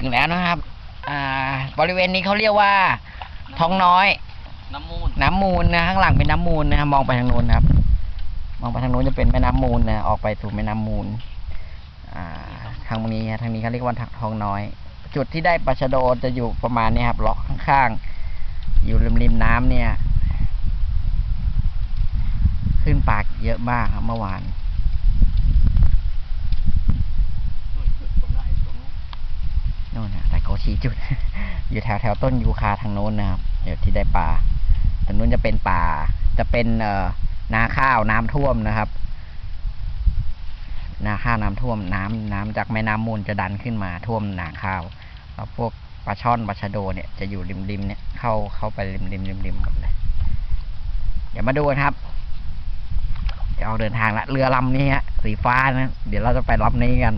ถึงแล้วนะครับ อ่า บริเวณนี้เขาเรียกว่าท้องน้อย น้ำมูล น้ำมูลนะข้างหลังเป็นน้ำมูลนะครับมองไปทางโน้นนะครับ มองไปทางโน้นจะเป็นแม่น้ำมูลนะออกไปสู่แม่น้ำมูล อ่า ทางนี้ฮะทางนี้เขาเรียกว่าท้องน้อย จุดที่ได้ปลาชะโดจะอยู่ประมาณนี้ครับเลาะข้างๆอยู่ริมริมๆน้ำเนี่ย ขึ้นปากเยอะมากครับเมื่อวาน จุดตรงไหนตรงนู้น โน่นนะแต่เขา ชี้จุด อยู่แถวแถวต้นยูคาทางโน้นนะครับ เดี๋ยวที่ได้ป่าทางโน้นจะเป็นป่า จะเป็นเอ่อนาข้าวน้ำท่วมนะครับ นาข้าวน้ำท่วมน้ำน้ำจากแม่น้ำมูลจะดันขึ้นมาท่วมนาข้าวแล้วพวกปลาช่อนปลาชะโดเนี่ยจะอยู่ริมริมเนี่ยเข้าเข้าไปริมริมริมริมหมดเลยเดี๋ยวมาดูกันครับ เดี๋ยวออกเดินทางละเรือลำนี้ฮะสีฟ้านะ เดี๋ยวเราจะไปลำนี้กัน